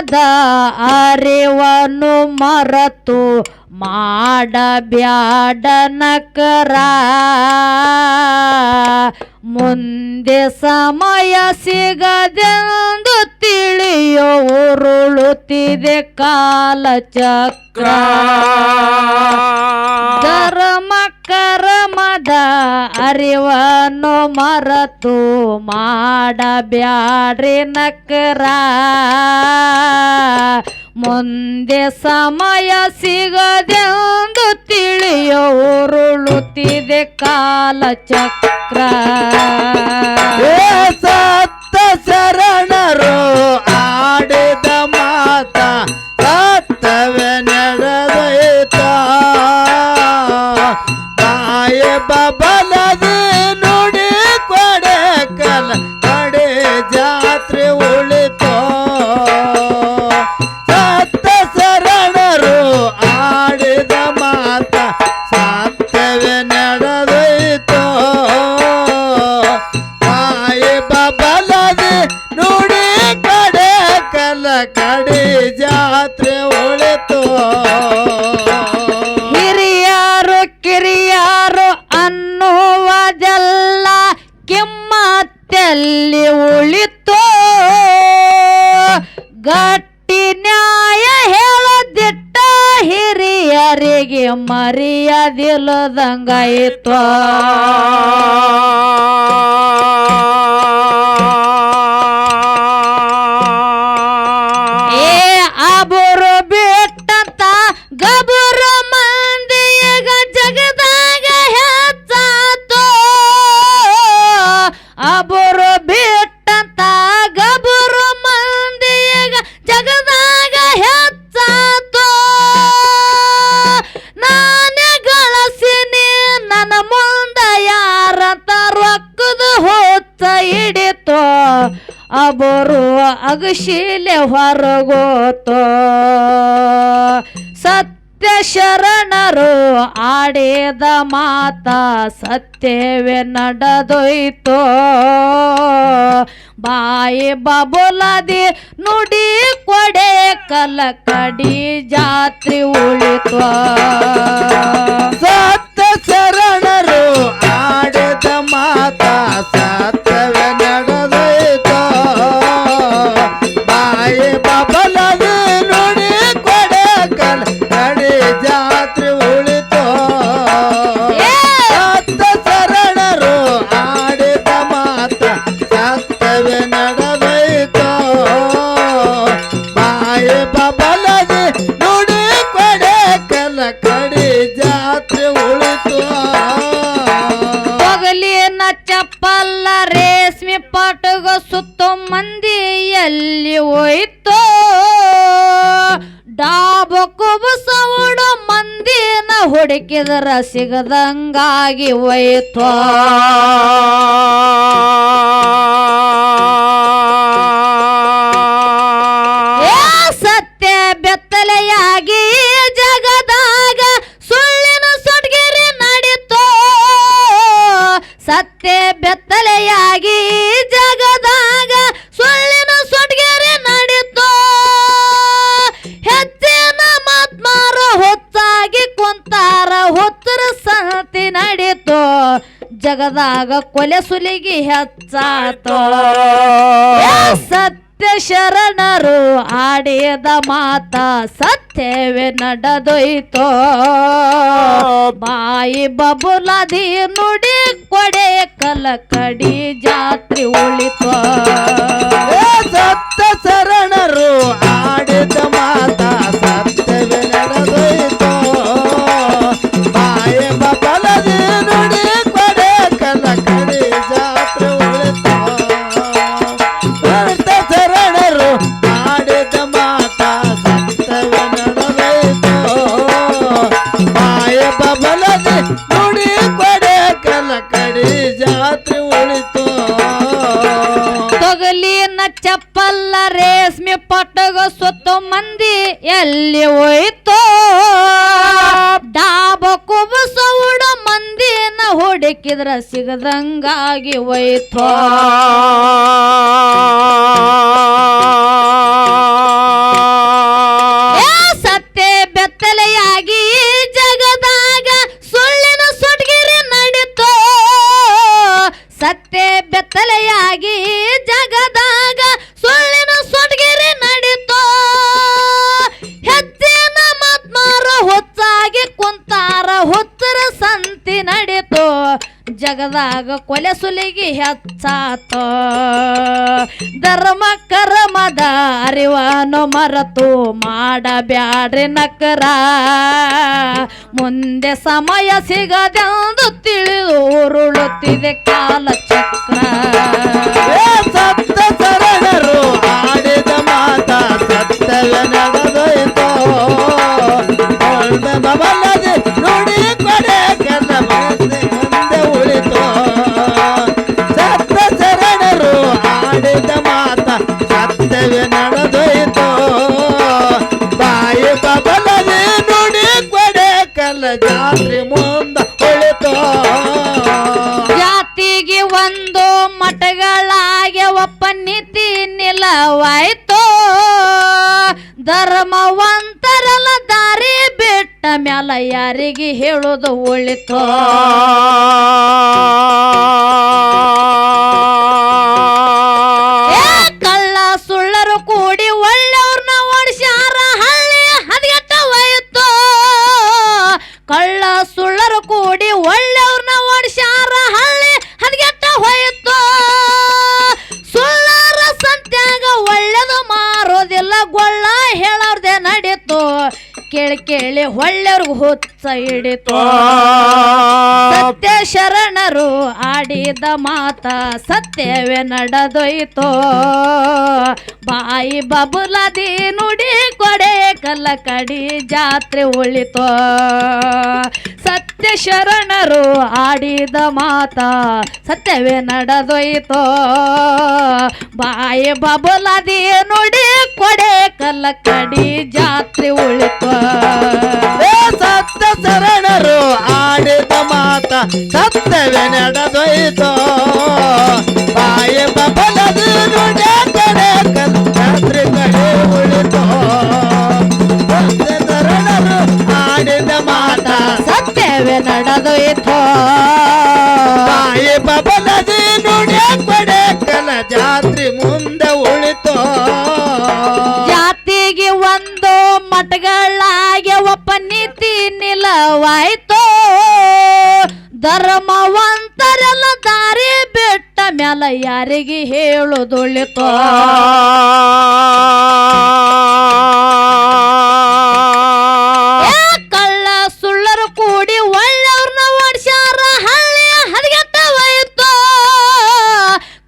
ಮದ ಅರಿವನ್ನು ಮರತು ಮಾಡಬ್ಯಾಡ ನಕರ ಮುಂದೆ ಸಮಯ ಸಿಗದೆಂದು ತಿಳಿಯೋ ಉರುಳುತ್ತಿದೆ ಕಾಲಚಕ್ರ. ಧರ್ಮ ಕರ್ಮದ ಅರಿವನ್ನು ಮರತು ಮಾಡಬ್ಯಾಡ್ರಿ ನಕ್ಕರ ಮುಂದೆ ಸಮಯ ಸಿಗದೆಂದು ತಿಳಿಯೋ ಉರುಳುತ್ತಿದೆ ಕಾಲಚಕ್ರ ಸತ್ತ ಶರಣರು ಕಡೆ ಜಾತ್ರೆ ಉಳಿತು ಹಿರಿಯರು ಕಿರಿಯರು ಅನ್ನುವುದೆಲ್ಲ ಕಿಮ್ಮತ್ತಲ್ಲಿ ಉಳಿತೋ. ಗಟ್ಟಿ ನ್ಯಾಯ ಹೇಳದಿಟ್ಟ ಹಿರಿಯರಿಗೆ ಮರೆಯದಿಲ್ಲದಂಗಾಯಿತು. ಸತ್ಯವೇ ನಡೆದೊಯ್ತೋ. ಬಾಯಿ ಬಬುಲದಿ ನುಡಿ ಕೊಡೆ ಕಲಕಡಿ ಜಾತ್ರೆ ಉಳಿತೋ. ಸತ್ತ ಶರಣರು ಆಡದ ಮಾತ ಬಾಯಿ ನುಡಿ ಕೊಡೆ ಕಲ ಕಡೆ ಜಾತ್ರೆ ಉಳಿತು. ತೊಗಲಿನ ಚಪ್ಪಲ್ಲ ರೇಷ್ಮೆ ಪಾಟಗ ಸುತ್ತ ಮಂದಿ ಎಲ್ಲಿ ಹೋಯ್ತೋ. ಡಾಬ ಕುಬಸವುಡು ಮಂದಿನ ಹುಡುಕಿದರ ಸಿಗದಂಗಾಗಿ ಹೋಯ್ತೋ. ಬೆತ್ತಲೆಯಾಗಿ ಜಗದಾಗ ಸುಳ್ಳಿನ ಸುಡ್ಗೆರೆ ನಡೀತೋ? ಸತ್ಯ ಬೆತ್ತಲೆಯಾಗಿ ಜಗದಾಗ ಸುಳ್ಳಿನ ಸುಡ್ಗೆರೆ ನಡೀತೋ? ಹೆಚ್ಚಿನ ಮಾತ್ಮಾರ ಹೊತ್ತಾಗಿ ಕುಂತಾರ ಹೊತ್ತರ ಸಂತಿ ನಡೀತೋ? ಜಗದಾಗ ಕೊಲೆ ಸುಲಿಗಿ ಹೆಚ್ಚಾತೋ? ಏ ಸತ್ಯ ಶರಣರು ಆಡಿದ ಮಾತ ಸತ್ಯವೇ ನಡೆದೊಯ್ತೋ. ಬಾಯಿ ಬಬುಲದಿ ನುಡಿ ಕೊಡೆ ಕಲ ಕಡಿ ಜಾತ್ರೆ ಉಳಿತೋ. ಏ ಸತ್ತ ಶರಣರು. ಓಡಕ್ಕಿದ್ರ ಸಿಗದಂಗಾಗಿ ಹೋಯ್ತು. ಸತ್ತೆ ಬೆತ್ತಲೆಯಾಗಿ ಜಗದಾಗ ಸುಳ್ಳಿನ ಸುಟ್ಗಿರಿ ನಡೀತು. ಸತ್ತೆ ಬೆತ್ತಲೆಯಾಗಿ ಸಂತ್ಯಾಗ ಕೊಲೆ ಸುಲಿಗಿ ಹೆಚ್ಚಾತ. ಧರ್ಮ ಕರ್ಮದ ಅರಿವನು ಮರತು ಮಾಡಬ್ಯಾಡ್ರಿ ನಕರ. ಮುಂದೆ ಸಮಯ ಸಿಗದೆಂದು ತಿಳಿದು ಉರುಳುತ್ತಿದೆ ಕಾಲ ಚಕ್ರ. ಸಪ್ತ ಬಬಲದೆ ನುಡಿ ಕೊಡೆ ಜಾತ್ರೆ ಮುಂದ ಹೊಳೆತ. ಜಾತಿಗೆ ಒಂದು ಮಠಗಳಾಗೆ ಒಪ್ಪ ನೀತಿ ನಿಲವಾಯ್ತು. ಧರ್ಮವಂತರಲ್ಲ ದಾರಿ ಬಿಟ್ಟ ಮ್ಯಾಲ ಯಾರಿಗೆ ಹೇಳೋದು ಒಳಿತು ಏ ಕಳ್ಳ ಸುಳ್ಳರು ಕೂಡಿ ಒಳ್ಳೆಯವ್ರನ್ನ ಓಡಿಸ್ಯಾರ. ಹಳ್ಳಿ ಹದಗೆಟ್ಟ ಹೋಯಿತು. ಸುಳ್ಳರ ಸಂತ್ಯಾಗ ಒಳ್ಳೆದು ಮಾರೋದಿಲ್ಲ ಗೊಳ್ಳ ಕೇಳಿ ಕೇಳಿ ಒಳ್ಳೆಯವ್ರಿಗೆ ಹುಚ್ಚ ಹಿಡಿತು. ಸತ್ಯ ಶರಣರು ಆಡಿದ ಮಾತ ಸತ್ಯವೇ ನಡೆದೊಯ್ತು. ಬಾಯಿ ಬಬುಲದಿ ನುಡಿ ಕೊಡೆ ಕಲ್ಲ ಕಡಿ ಜಾತ್ರೆ ಉಳಿತು. ಸತ್ಯ ಶರಣರು ಆಡಿದ ಮಾತ ಸತ್ಯವೇ ನಡೆದೊಯ್ತು. ಬಾಯಿ ಬಬುಲದಿ ನುಡಿ ಕೊಡೆ ಕಲ್ಲ ಕಡಿ ಜಾತ್ರೆ ಉಳಿತು. ಸತ್ಯವೇ ನಡೆದೊಯ್ತು ಆಡಿದ ಮಾತ ಸತ್ಯವೇ ನಡೆದೊಯ್ತು ಬಾಯಿ ಬಬಲದು ನುಡಿ ಕಡೆ ಕಲ ಜಾತ್ರೆ ಮ್ಯಾಲ ಯಾರಿಗೆ ಹೇಳೋದೊಳಿತು ಏ ಕಳ್ಳ ಸುಳ್ಳರು ಕೂಡಿ ಒಳ್ಳೆಯವ್ರನ್ನ ಓಡಿಸ್ಯಾರ ಹಳ್ಳಿ ಹದಗೆಟ್ಟವಾಯಿತು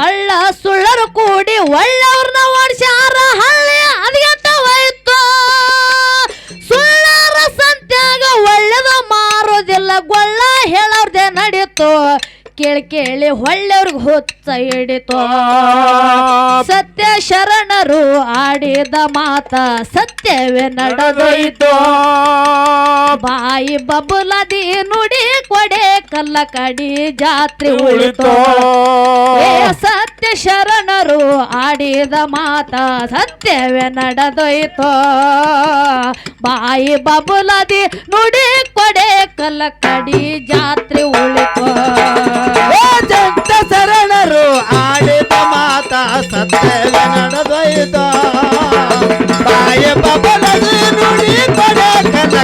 ಕಳ್ಳ ಸುಳ್ಳರು ಕೂಡಿ ಒಳ್ಳೆಯವ್ರನ್ನ ಓಡಿಸ್ಯಾರ ಹಳ್ಳಿ ಹದಗೆಟ್ಟವಾಯಿತು ಸುಳ್ಳರ ಸಂತ್ಯಾಗ ಒಳ್ಳೆದ ಮಾರೋದಿಲ್ಲ, ಗೊಳ್ಳ ಹೇಳೋರ್ದೆ ನಡೀತು. ಕೇಳಿ ಕೇಳಿ ಒಳ್ಳೆಯವ್ರಿಗೆ ಹೊತ್ತ ಹಿಡಿತೋ. ಸತ್ಯ ಶರಣರು ಆಡಿದ ಮಾತ ಸತ್ಯವೇ ನಡೆದೊಯ್ತು. ಬಾಯಿ ಬಬುಲದಿ ನುಡಿ ಕೊಡೆ ಕಲ್ಲ ಕಡಿ ಜಾತ್ರೆ ಉಳಿತೋ. ಸತ್ಯ ಶರಣರು ಆಡಿದ ಮಾತ ಸತ್ಯವೇ ನಡೆದೊಯ್ತು. ಬಾಯಿ ಬಬುಲದಿ ನುಡಿ ಕೊಡೆ ಕಲ್ಲ ಕಡಿ ಜಾತ್ರೆ ಉಳಿತು. ಜಂತ ಶರಣರು ಆಡಿದ ಮಾತ ಸತ್ಯವೇ ನಡೆದೊಯ್ತು ಬಾಯ ಬಬಲದು ನುಡಿ ಕೊಡೆ ಕಲ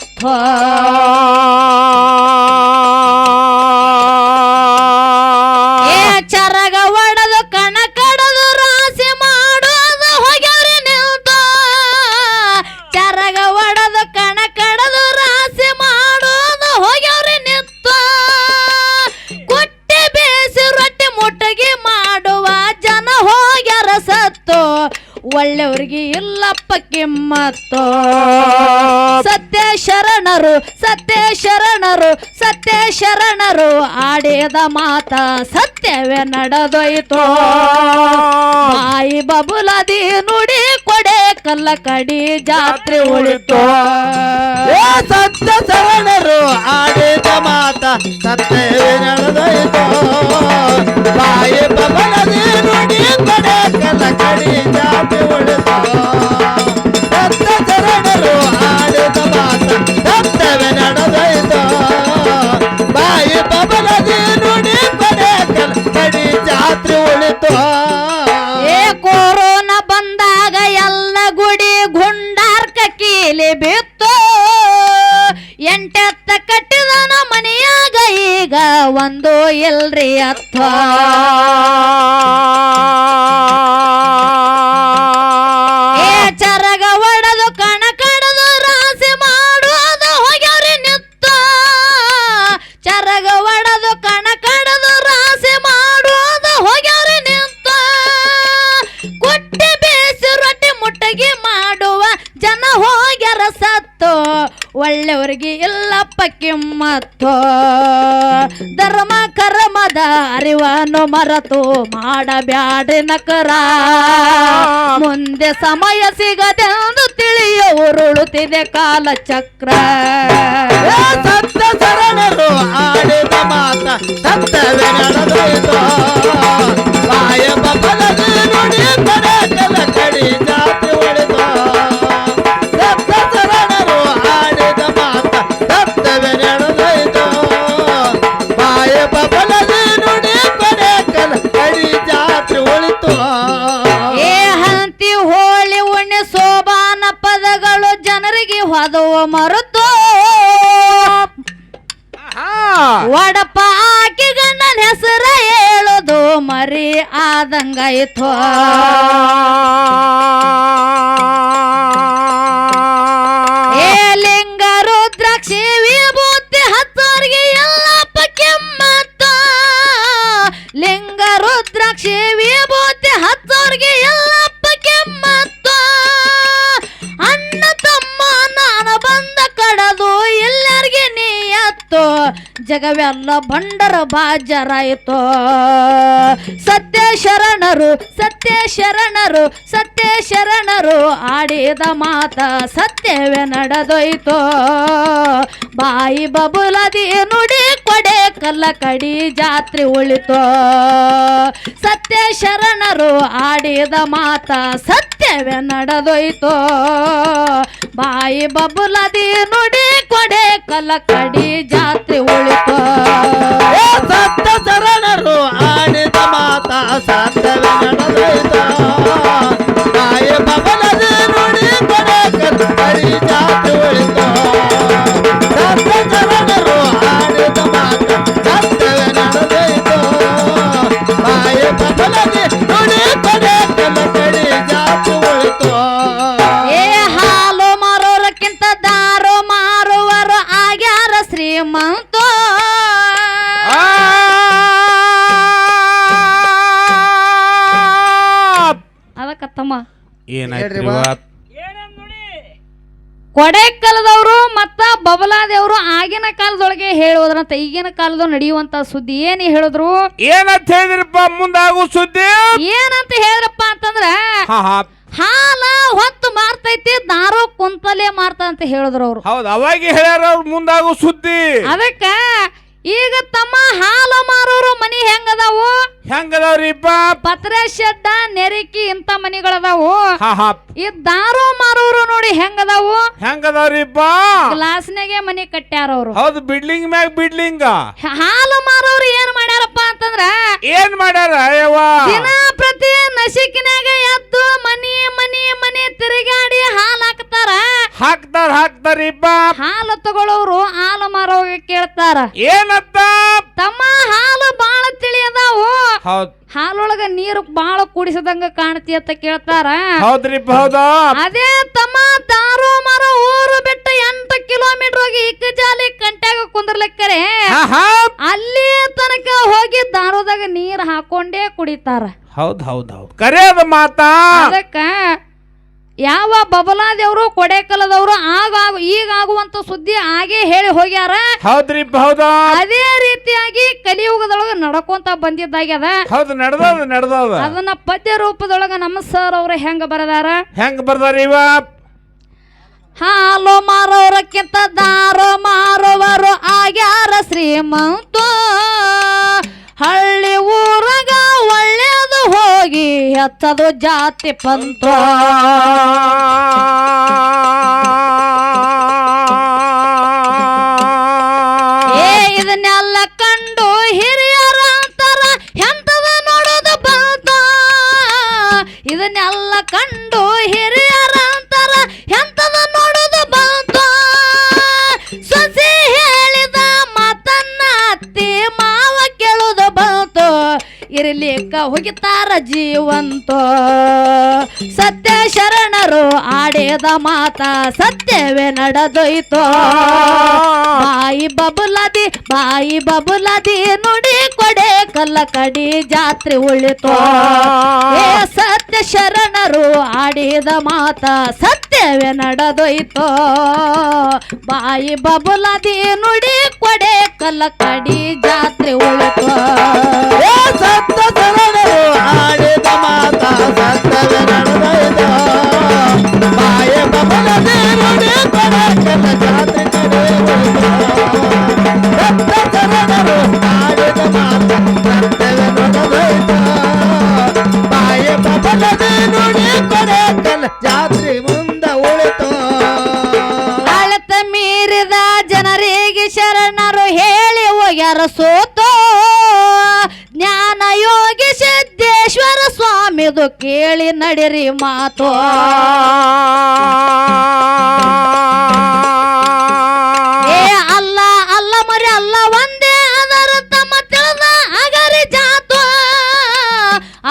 ಅತ್ತ ಏ ಚರಗ ಒಡದು ಕಣ ಕಡದು ರಾಶಿ ಮಾಡೋದು ಹೋಗ್ಯವ್ರಿ ನಿಲ್ತ ಚರಗ ಒಡದು ಕಣ ಕಡದು ರಾಶಿ ಮಾಡೋದು ಹೋಗ್ಯವ್ರಿ ನಿಂತ. ಕುಟ್ಟಿ ಬೇಸಿ ರೊಟ್ಟಿ ಮುಟ್ಟಗಿ ಮಾಡುವ ಜನ ಹೋಗ್ಯಾರ ಸತ್ತು. ಒಳ್ಳೆಯವ್ರಿಗೆ ಇಲ್ಲಪ್ಪ ಕಿಮ್ಮತ್ತು. ಸತ್ಯ ಶರಣರು ಸತ್ಯ ಶರಣರು ಸತ್ಯ ಶರಣರು ಆಡಿದ ಮಾತ ಸತ್ಯವೇ ನಡೆದೊಯ್ತು. ಬಾಯಿ ಬಬುಲದಿ ನುಡಿ ಕೊಡೆ ಕಲ್ಲ ಕಡಿ ಜಾತ್ರೆ ಉಳಿತು. ಸತ್ಯ ಶರಣರು ಆಡಿದ ಮಾತ ಸತ್ಯವೇ ನಡೆದೋಯ್ತು. ಒಳ್ಳೆಯವರಿಗೆ ಎಲ್ಲಪ್ಪ ಕೆಮ್ಮತ್ತೋ ಧರ್ಮ, ಕರ್ಮದ ಅರಿವನ್ನು ಮರೆತು ಮಾಡಬ್ಯಾಡ್ರಿ ನಕರ. ಮುಂದೆ ಸಮಯ ಸಿಗದೆಂದು ತಿಳಿಯ ಉರುಳುತ್ತಿದೆ ಕಾಲ ಚಕ್ರ. ಸತ್ತ ಸರಣರು ಆಡಿದ ಮಾತ ಸತ್ತವೇ ಜಗವೆಲ್ಲ ಭಂಡರ ಬಾಜರಾಯಿತು. ಸತ್ಯ ಶರಣರು ಸತ್ಯ ಶರಣರು ಸತ್ಯ ಶರಣರು ಆಡಿದ ಮಾತ ಸತ್ಯವೇ ನಡೆದೋಯ್ತು. ಬಾಯಿ ಬಬುಲದಿ ನುಡಿ ಕೊಡೆ ಕಲ್ಲ ಕಡಿ ಜಾತ್ರೆ ಉಳಿತು. ಸತ್ಯ ಶರಣರು ಆಡಿದ ಮಾತ ಸತ್ಯವೇ ನಡೆದೋಯ್ತು. ಬಾಯಿ ಬಬುಲದಿ ನುಡಿ ಕೊಡೆ ಕಲ್ಲ ಕಡಿ ಜಾತ್ರೆ ಉಳಿತು. ಸತ್ತ ಶರಣರು ಆಡಿದ ಮಾತ ಸತ್ತವೇ ನಡೆದೋಯ್ತು ಹೇಳ್ರಿ ಬಾ. ಕೊಡೆಕಲದವರು ಮತ್ತ ಬಬಲಾದೇವರು ಆಗಿನ ಕಾಲದೊಳಗೆ ಹೇಳೋದ್ರಂತ ಈಗಿನ ಕಾಲದ ನಡೆಯುವಂತ ಸುದ್ದಿ ಏನ್ ಹೇಳಿದ್ರು? ಏನಂತ ಹೇಳಿದ್ರಪ್ಪ ಮುಂದಾಗುವ ಸುದ್ದಿ? ಏನಂತ ಹೇಳಿದ್ರಪ್ಪ ಅಂತಂದ್ರ ಹಾ ಹಾ. ಹಾಲ ಹೊತ್ತು ಮಾರ್ತೈತಿ ದಾರು ಕುಂತಲೇ ಮಾರ್ತ ಅಂತ ಹೇಳಿದ್ರು ಅವ್ರು. ಹೌದು ಅವಾಗ ಹೇಳ್ಯಾರ ಅವ್ರು ಮುಂದಾಗುವ ಸುದ್ದಿ. ಅದಕ್ಕ ಈಗ ತಮ್ಮ ಹಾಲು ಮಾರೋರು ಮನಿ ಹೆಂಗದಾವು? ಹೆಂಗದವ್ರಿಪ್ಪ ಪತ್ರೆ ಶೆಡ್ಡ ನೆರಿಕಿ ಇಂತ ಮನಿಗಳದಾವು. ಹಾ ಹಾ. ಈ ದಾರು ಮಾರೋರು ನೋಡಿ ಹೆಂಗದಾವು? ಹೆಂಗದವ್ರಿಪ್ಪ ಗ್ಲಾಸ್ನಾಗೆ ಮನಿ ಕಟ್ಟ್ಯಾರ ಅವ್ರು ಹೌದು ಬಿಡ್ಲಿಂಗ್ ಮ್ಯಾಗ ಬಿಡ್ಲಿಂಗ. ಹಾಲು ಮಾರೋರು ಏನ್ ಮಾಡ್ಯಾರಪ್ಪ ಅಂತಂದ್ರ ಏನ್ ಮಾಡ್ಯಾರ ಅಯ್ಯವ್ವ? ದಿನ ಪ್ರತಿ ನಸಿಕಿನಾಗ ಎದ್ದು ಮನಿ ಮನಿ ಮನಿ ತಿರುಗಾಡಿ ಹಾಲು ಹಾಕ್ತಾರ. ಹಾಕ್ತಾರ ಹಾಕ್ತಾರಿಪ್ಪ ಹಾಲು ತಗೊಳ್ಳೋರು ಹಾಲು ಮಾರೋರಿಗೆ ಕೇಳ್ತಾರ. ಏನತ್ತ ತಮ್ಮ ಹಾಲು ಬಾಳ ತಿಳಿಯದಾವು ಹೌದ್ ಹಾಲೊಳಗ ನೀರು ಬಾಳ ಕುಡಿಸದಂಗ ಕಾಣ್ತಿ ಅಂತ ಕೇಳ್ತಾರ. ಹೌದ್ರಿ ಹೌದಾ ಅದೇ ತಮ್ಮ ದಾರು ಮರ ಊರು ಬಿಟ್ಟು ಎಂಟು ಕಿಲೋಮೀಟರ್ ಹೋಗಿ ಇಕ್ಕಜಾಲಿ ಕಂಟ್ಯಾಗ ಕುಂದ್ರಲಿಕ್ಕರೆ. ಅಲ್ಲಿ ತನಕ ಹೋಗಿ ದಾರೋದಾಗ ನೀರ್ ಹಾಕೊಂಡೇ ಕುಡಿತಾರ. ಹೌದ್ ಹೌದ್ ಹೌದ್. ಕರೆಯದ ಮಾತಾ? ಅದಕ್ಕ ಯಾವ ಬಬಲಾದೇವ್ರು ಕೊಡೆಕಲದವರು ಆಗ ಈಗಾಗುವಂತ ಸುದ್ದಿ ಹಾಗೆ ಹೇಳಿ ಹೋಗ್ಯಾರ. ಹೌದ್ರಿ ಹೌದಾ? ಅದೇ ರೀತಿಯಾಗಿ ಕಲಿಯುಗದೊಳಗ ನಡ್ಕೊಂತ ಬಂದಿದ್ದಾಗ್ಯದ. ಹೌದು ನಡೆದ ನಡೆದ ಅದನ್ನ ಪದ್ಯ ರೂಪದೊಳಗ ನಮ್ಮ ಸರ್ ಅವ್ರ ಹೆಂಗ ಬರದಾರ? ಹೆಂಗ ಬರ್ದಾರ ಇವ? ಹಾಲು ಮಾರೋರಕ್ಕಿಂತ ದಾರು ಮಾರುವರು ಆಗ್ಯಾರ ಶ್ರೀಮಂತ ಹೆಚ್ಚದು ಜಾತಿ ಪಂತ ಇರಲಿಕ್ಕ ಹೋಗಿತಾರ ಜೀವಂತ. ಸತ್ಯ ಶರಣರು ಆಡೇದ ಮಾತ ಸತ್ಯವೇ ನಡೆದೋಯ್ತು. ಬಾಯಿ ಬಬುಲದಿ ಬಾಯಿ ಬಬುಲದಿ ನುಡಿ ಕೊಡೆ ಕಲ್ಲ ಕಡಿ ಜಾತ್ರೆ ಉಳಿತು. ಏ ಸತ್ಯ ಶರಣರು ಆಡಿದ ಮಾತ ಸತ್ಯವೇ ನಡೆದೋಯ್ತು. ಬಾಯಿ ಬಬುಲದಿ ನುಡಿ ಕೊಡೆ ಕಲ್ಲ ಕಡಿ ಜಾತ್ರೆ ಉಳಿತು. ಸತ್ತ ಶರಣರು ಆಡಿದ ಮಾತ ಕೇಳಿ ನಡಿರಿ ಮಾತು. ಏ ಅಲ್ಲ ಅಲ್ಲ ಮರಿ, ಅಲ್ಲ ಒಂದೇ ಅದರ ತಮ್ಮ ತಿಳಿದ ಅಗರಿ ಜಾತು.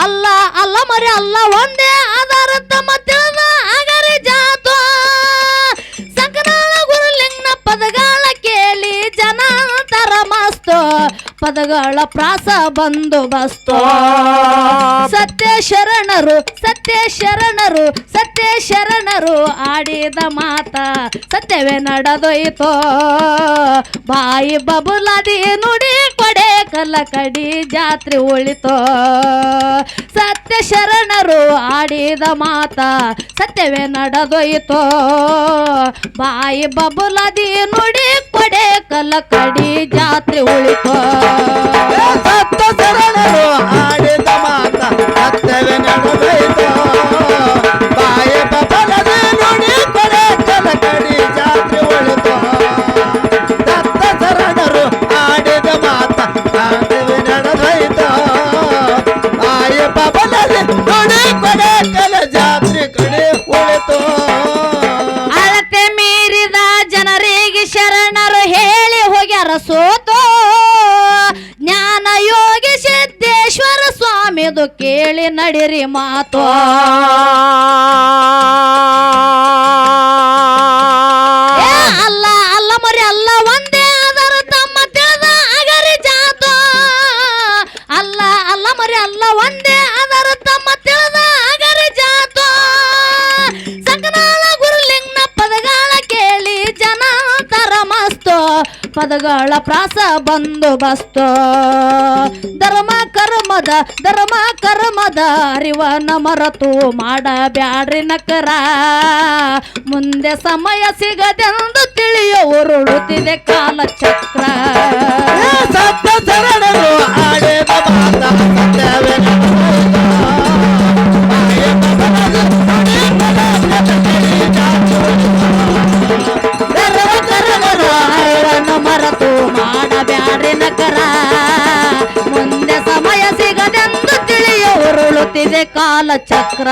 ಅಲ್ಲ ಅಲ್ಲ ಮರಿ, ಅಲ್ಲ ಒಂದೇ ಅದರ ತಮ್ಮ ಪದಗಳ ಪ್ರಾಸ ಬಂದು ಬಸ್ತೋ ಸತ್ಯ ಶರಣರು ಸತ್ಯ ಶರಣರು ಸತ್ಯ ಶರಣರು ಆಡಿದ ಮಾತ ಸತ್ಯವೇ ನಡೆದೊಯ್ತೋ. ಬಾಯಿ ಬಬುಲದಿ ನುಡಿ ಕೊಡೆ ಕಲ್ಲಕಡಿ ಜಾತ್ರೆ ಉಳಿತೋ. ಸತ್ಯ ಶರಣರು ಆಡಿದ ಮಾತ ಸತ್ಯವೇ ನಡೆದೊಯ್ತೋ. ಬಾಯಿ ಬಬುಲದಿ ನುಡಿ ಕೊಡೆ ಕಲಕಡಿ ಕಡಿ ಜಾತ್ರೆ ಉಳಿತು. ಏ ಸತ್ತ ಶರಣರು ಆಡಿದ ಮಾತ ಸತ್ಯವೇ ನಡೆದೈತು ಹೇಳಿ ಹೋಗ್ಯಾರ ಸೋತೋ? ಜ್ಞಾನ ಯೋಗಿ ಸಿದ್ದೇಶ್ವರ ಸ್ವಾಮಿದು ಕೇಳಿ ನಡಿರಿ ಮಾತು. ಪದಗಳ ಪ್ರಾಸ ಬಂದು ಬಸ್ತೋ ಧರ್ಮ ಕರ್ಮದ ಧರ್ಮ ಕರ್ಮದ ಅರಿವನ ಮರತು ಮಾಡಬ್ಯಾಡ್ರಿ ನಕರ. ಮುಂದೆ ಸಮಯ ಸಿಗದೆಂದು ತಿಳಿಯ ಉರುಳುತ್ತಿದೆ ಕಾಲ ಚಕ್ರ ಸತ್ತ ಶರಣರು, ಆಡಿದ ಮಾತ ಮಾಡ್ರಿ ನಕರ. ಮುಂದೆ ಸಮಯ ಸಿಗದೆಂದು ತಿಳಿಯುತ್ತಿದೆ ಕಾಲ ಚಕ್ರ